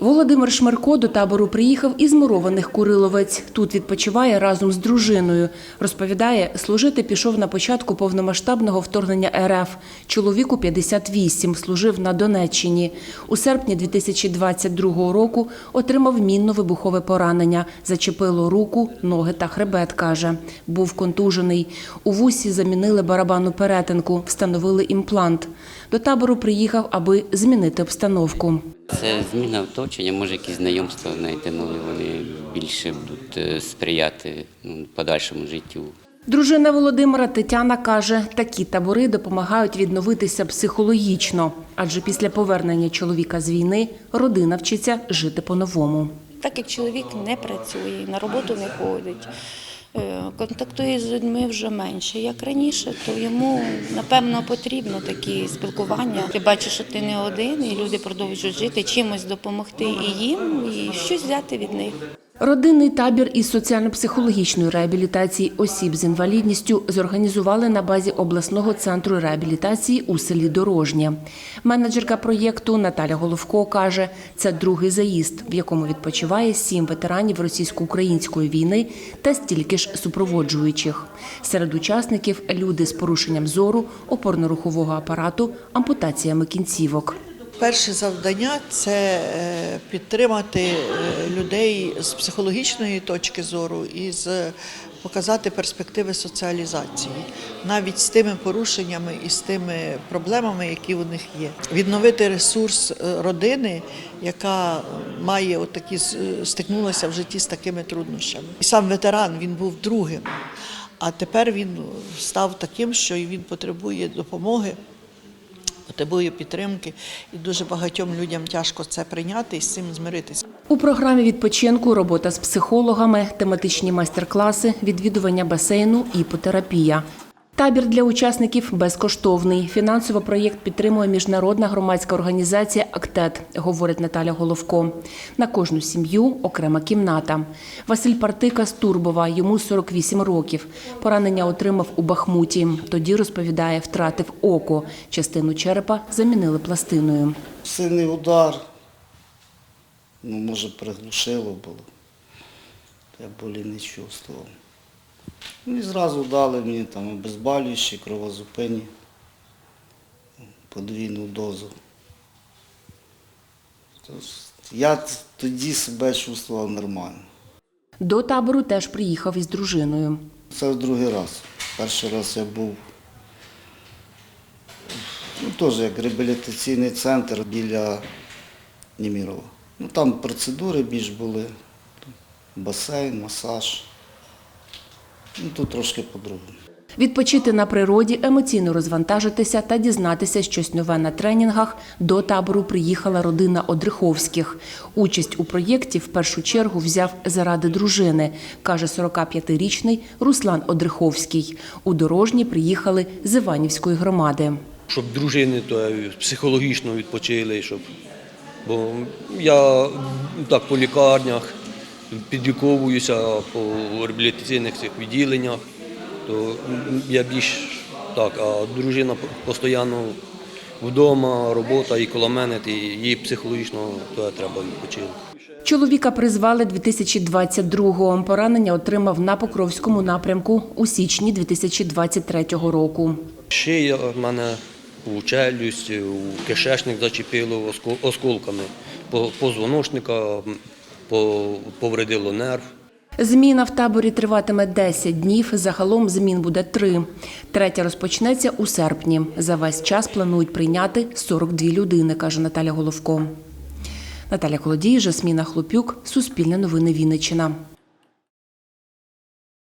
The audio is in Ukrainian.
Володимир Шмарко до табору приїхав із мурованих Куриловець. Тут відпочиває разом з дружиною. Розповідає, служити пішов на початку повномасштабного вторгнення РФ. Чоловіку 58, служив на Донеччині. У серпні 2022 року отримав мінно-вибухове поранення. Зачепило руку, ноги та хребет, каже. Був контужений. У вусі замінили барабанну перетинку, встановили імплант. До табору приїхав, аби змінити обстановку. Це зміна оточення, може якісь знайомства знайти нові, вони більше будуть е, сприяти ну, подальшому життю. Дружина Володимира Тетяна каже, такі табори допомагають відновитися психологічно, адже після повернення чоловіка з війни родина вчиться жити по-новому. Так як чоловік не працює, на роботу не ходить, контактує з людьми вже менше, як раніше, то йому напевно потрібно такі спілкування. Ти бачиш, що ти не один, і люди продовжують жити, чимось допомогти і їм, і щось взяти від них. Родинний табір із соціально-психологічної реабілітації осіб з інвалідністю зорганізували на базі обласного центру реабілітації у селі Дорожнє. Менеджерка проєкту Наталя Головко каже, це другий заїзд, в якому відпочиває сім ветеранів російсько-української війни та стільки ж супроводжуючих. Серед учасників люди з порушенням зору, опорно-рухового апарату, ампутаціями кінцівок. Перше завдання це е, підтримати е, людей з психологічної точки зору і з показати перспективи соціалізації, навіть з тими порушеннями і з тими проблемами, які у них є. Відновити ресурс е, родини, яка має отакі стикнулася в житті з такими труднощами. І сам ветеран він був другим, а тепер він став таким, що він потребує допомоги потребує підтримки, і дуже багатьом людям тяжко це прийняти і з цим змиритися. У програмі відпочинку робота з психологами, тематичні майстер-класи, відвідування басейну, іпотерапія. Табір для учасників безкоштовний. Фінансово проєкт підтримує міжнародна громадська організація «Актет», говорить Наталя Головко. На кожну сім'ю окрема кімната. Василь Партика з Турбова, йому 48 років. Поранення отримав у Бахмуті. Тоді, розповідає, втратив око. Частину черепа замінили пластиною. Сильний удар. Ну, може, приглушило було. Я болі не чувствував. Ну і зразу дали мені там обезболюючі, кровозупинні, подвійну дозу. Тож, Я тоді себе чувствував нормально. До табору теж приїхав із дружиною. Це другий раз. Перший раз я був ну, теж як реабілітаційний центр біля Німірова. Ну, там процедури більш були, басейн, масаж. Ну, тут трошки по-другому. Відпочити на природі, емоційно розвантажитися та дізнатися щось нове на тренінгах. До табору приїхала родина Одриховських. Участь у проєкті в першу чергу взяв заради дружини, каже 45-річний Руслан Одриховський. У дорожні приїхали з Іванівської громади. щоб дружини то психологічно відпочили, щоб. Бо я так по лікарнях підліковуюся по реабілітаційних цих відділеннях, то я більш так, а дружина постійно вдома, робота і коло мене, і їй психологічно то треба відпочити. Чоловіка призвали 2022-го. Поранення отримав на Покровському напрямку у січні 2023 року. Шия в мене у челюсть, у кишечник зачепило оскол- осколками. Позвоночника повредило нерв. Зміна в таборі триватиме 10 днів. Загалом змін буде три. Третя розпочнеться у серпні. За весь час планують прийняти 42 людини, каже Наталя Головко. Наталя Колодій, Жасміна Хлопюк, Суспільне новини Вінниччина.